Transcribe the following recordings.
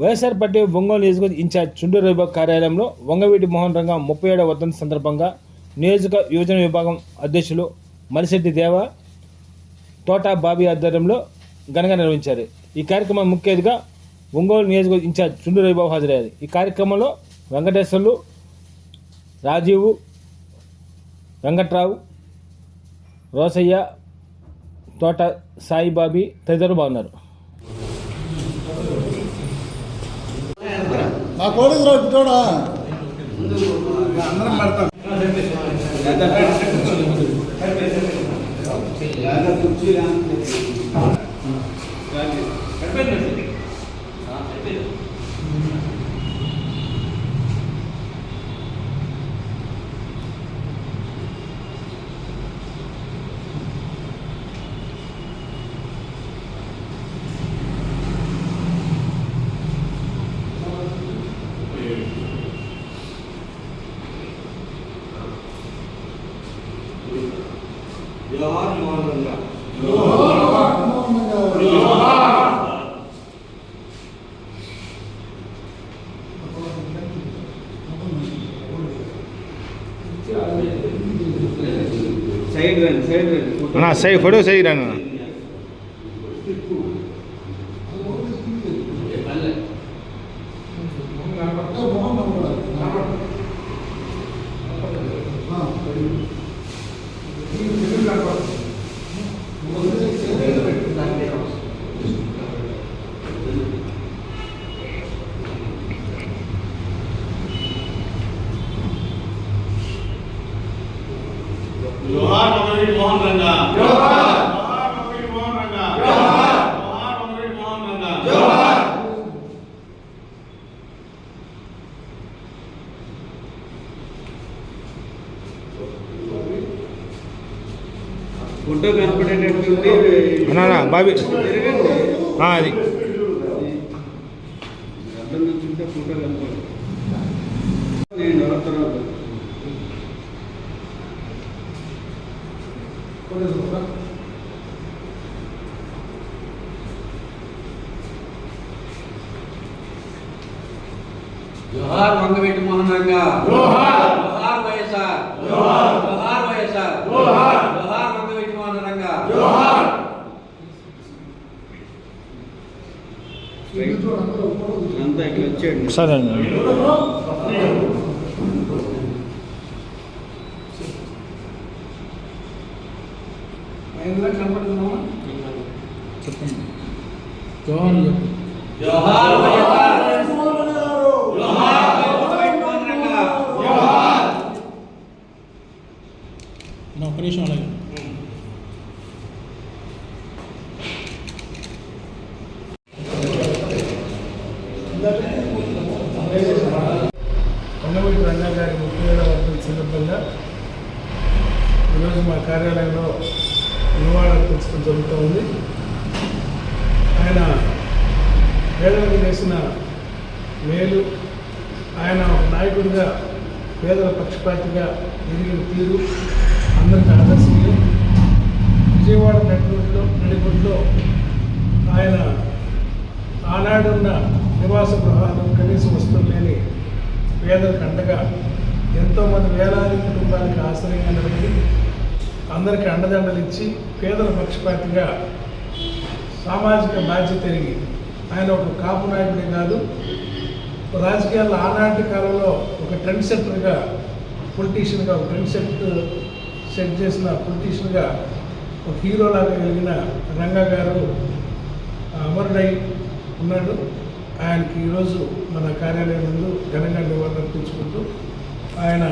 YSR party Ongole నియోజకవర్గ incharge Chunduru Ravibabu కార్యాలయంలో వంగవీటి మోహన్ రంగ ముప్పై ఏడవ వర్ధంతి సందర్భంగా నియోజక యువజన విభాగం అధ్యక్షులు మలిశెట్టి దేవ తోట బాబీ ఆధ్వర్యంలో ఘనంగా నిర్వహించారు. ఈ కార్యక్రమం ముఖ్య అతిథిగా ఒంగోలు నియోజకవర్గ ఇన్ఛార్జ్ చుండు రవిబాబు హాజరయ్యారు. ఈ కార్యక్రమంలో వెంకటేశ్వర్లు రాజీవు వెంకట్రావు రోసయ్య తోట సాయిబాబి తదితరులు బాగున్నారు. మా కోడికి రా బిడ్డోడా జవహర్ ಅಣ್ಣ ಸೈ ಫೋಟೋ ಸೈಗ್ರಾನು అన్నా అన్నా, బాబీ జరగండి ఆ, అది అర్థం నుంచుంటే ఫోటో కనపడదు నేను ఎవరి తర్వాత జోహార్ వంగవీటి మోహన్ రంగా జోహార్ జోహార్ వైఎస్ఆర్ జోహార్ జోహార్ వైఎస్ఆర్ జోహార్ జోహార్ వంగవీటి మోహన్ రంగా జోహార్ అంతా ఇక్కడ వచ్చేయండి సరే అన్న. జోహార్ వైఎస్ఆర్ జోహార్ నిమిషం అలాగే కొండవీటి రంగా గారి ముప్పై ఏడవ వర్ధంతి సందర్భంగా ఈరోజు మా కార్యాలయంలో నివాళులర్పించడం జరుగుతూ ఉంది. ఆయన పేదలకు చేసిన మేలు ఆయన ఒక నాయకుడిగా పేదల పక్షపాతిగా ఎదిగిన తీరు అందరికీ ఆదర్శనీయం. విజయవాడ నడిగుడ్లో నడిగుడ్లో ఆయన ఆనాడున్న నివాస గృహాలు కనీస వస్తువులు లేని పేదలకు అండగా ఎంతోమంది వేలాది కుటుంబానికి ఆశ్రయంగా నిలబడి అందరికీ అండదండలు ఇచ్చి పేదల పక్షపాతిగా సామాజిక బాధ్యత ఎరిగి ఆయన ఒక కాపు నాయకుడే కాదు. రాజకీయాల్లో ఆనాటి కాలంలో ఒక ట్రెండ్ సెట్టర్గా పొలిటీషియన్గా ఒక ట్రెండ్ సెట్ సెట్ చేసిన పొలిటీషియన్గా ఒక హీరోలాగా కలిగిన రంగా గారు అమరుడై ఉన్నాడు. ఆయనకి ఈరోజు మన కార్యాలయం ముందు ఘనంగా నివాళులర్పించుకుంటూ ఆయన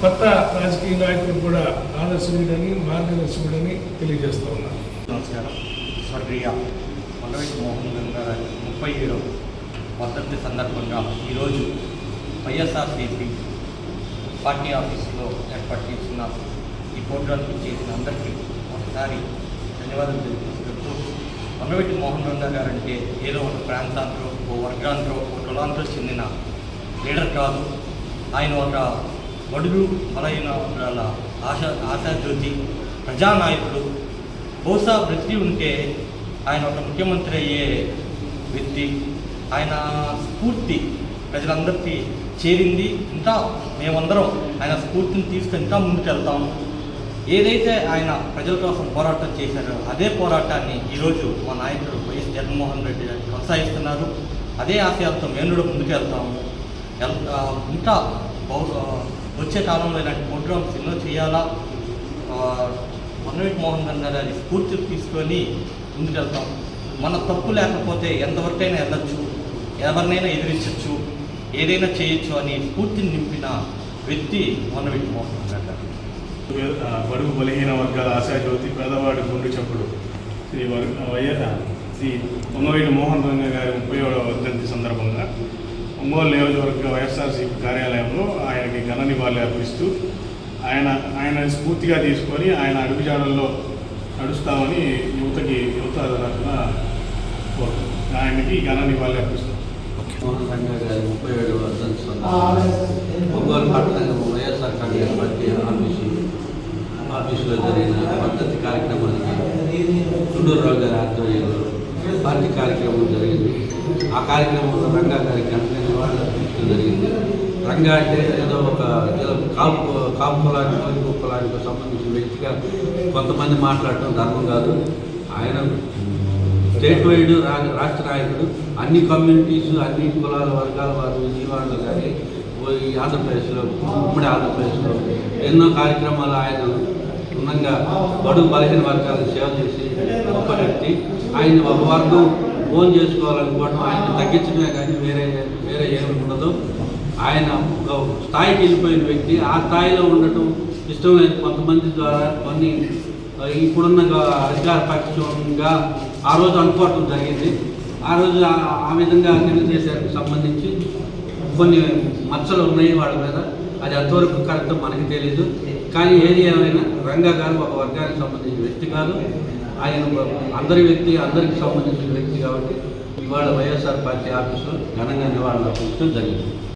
కొత్త రాజకీయ నాయకులు కూడా ఆదర్శకుడని మార్గదర్శకుడని తెలియజేస్తూ ఉన్నాను నమస్కారం. స్వర్గీయ మండవేటి మోహన్ గారి ముప్పై ఏడో వర్ధంతి సందర్భంగా ఈరోజు వైఎస్ఆర్సీపీ పార్టీ ఆఫీసులో ఏర్పాటు చేసిన ఈ ప్రోగ్రాంకి చేసిన అందరికీ ఒకసారి ధన్యవాదాలు తెలియజేస్తూ మండవేటి మోహన్ రంగా గారంటే ఏదో ఒక ప్రాంతాంతరో ఓ వర్గాంతరో ఓ కులాంతో చెందిన లీడర్ కాదు. ఆయన ఒక బడుగు బలహీన వర్గాల ఆశ ఆశాజ్యోతి ప్రజానాయకుడు. బహుశా బ్రతికి ఉంటే ఆయన ఒక ముఖ్యమంత్రి అయ్యే వ్యక్తి. ఆయన స్ఫూర్తి ప్రజలందరికీ చేరింది. ఇంకా మేమందరం ఆయన స్ఫూర్తిని తీసుకుని ఇంకా ముందుకెళ్తాం. ఏదైతే ఆయన ప్రజల కోసం పోరాటం చేశారో అదే పోరాటాన్ని ఈరోజు మా నాయకుడు వైఎస్ జగన్మోహన్ రెడ్డి గారు కొనసాగిస్తున్నారు. అదే ఆశయాలతో మేము కూడా ముందుకెళ్తాము ఇంకా బహు- వచ్చే కాలంలో ఇలాంటి ప్రోగ్రామ్స్ ఎన్నో చేయాలా? మన్నవీటి మోహన్ గారు గారి స్ఫూర్తి తీసుకొని ముందుకెళ్తాం. మన తప్పు లేకపోతే ఎంతవరకైనా వెళ్ళచ్చు. ఎవరినైనా ఎదిరించవచ్చు ఏదైనా చేయొచ్చు అని స్ఫూర్తిని నింపిన వ్యక్తి మన్నవీటి మోహన్ గారు బడుగు బలహీన వర్గాల ఆశాజ్యోతి పేదవాడి గుండు చప్పుడు. శ్రీ వర్- వైఎస్ శ్రీ పొంగవీటి మోహన్ రంగ గారి ముప్పై ఏడవ వర్ధంతి సందర్భంగా ఒంగోలు నియోజకవర్గ వైఎస్ఆర్సీపీ కార్యాలయంలో ఆయనకి ఘన నివాళులు అర్పిస్తూ ఆయన ఆయన స్ఫూర్తిగా తీసుకొని ఆయన అడుగుజాడల్లో నడుస్తామని యువతకి యువత తరఫున. ఆయనకి ఘన నివాళులు అర్పిస్తాం. మోహన్ రంగా గారి ముప్పై ఏడు వర్ధంతి సందర్భంగా ఒంగోలు పట్టణ వైఎస్ఆర్ కాంగ్రెస్ పార్టీ ఆఫీసు ఆఫీసులో జరిగిన వర్ధంతి కార్యక్రమానికి గారి ఆధ్వర్యంలో పార్టీ కార్యక్రమం జరిగింది. ఆ కార్యక్రమంలో రంగా గారికి గంటనే నివాళులు అర్పించడం జరిగింది. రంగా అంటే ఏదో ఒక ఏదో కాపు కాపు కులానికో ఇంకో సంబంధించిన వ్యక్తిగా కొంతమంది మాట్లాడటం ధర్మం కాదు. ఆయన స్టేట్ వైడ్ రా- రాష్ట్ర నాయకుడు. అన్ని కమ్యూనిటీస్ అన్ని కులాల వర్గాల వారు జీవాళ్ళు కానీ ఈ ఆంధ్రప్రదేశ్లో ఉమ్మడి ఆంధ్రప్రదేశ్లో ఎన్నో కార్యక్రమాలు ఆయన ఉన్నంగా బడుగు బలహీన వర్గాలకు సేవ చేసి గొప్ప వ్యక్తి. ఆయన ఒక వర్గం ఫోన్ చేసుకోవాలనుకోవడం ఆయన తగ్గించడమే కానీ వేరే వేరే ఏమి ఉండదు. ఆయన ఒక స్థాయికి వెళ్ళిపోయిన వ్యక్తి. ఆ స్థాయిలో ఉండటం ఇష్టం లేదు కొంతమంది ద్వారా కొన్ని ఇప్పుడున్న అధికార పక్షంగా ఆ రోజు అనుకోవటం జరిగింది. ఆ రోజు ఆ- విధంగా తెలుగుదేశానికి సంబంధించి కొన్ని మచ్చలు ఉన్నాయి వాళ్ళ మీద. అది ఎంతవరకు కరెక్ట్ మనకి తెలియదు కానీ ఏది ఏమైనా రంగా గారు ఒక వర్గానికి సంబంధించిన వ్యక్తి కాదు. ఆయన అందరి వ్యక్తి అందరికి సంబంధించిన వ్యక్తి కాబట్టి ఇవాళ వైఎస్ఆర్ పార్టీ ఆఫీసులో ఘనంగా నివాళులు అర్పించడం జరిగింది.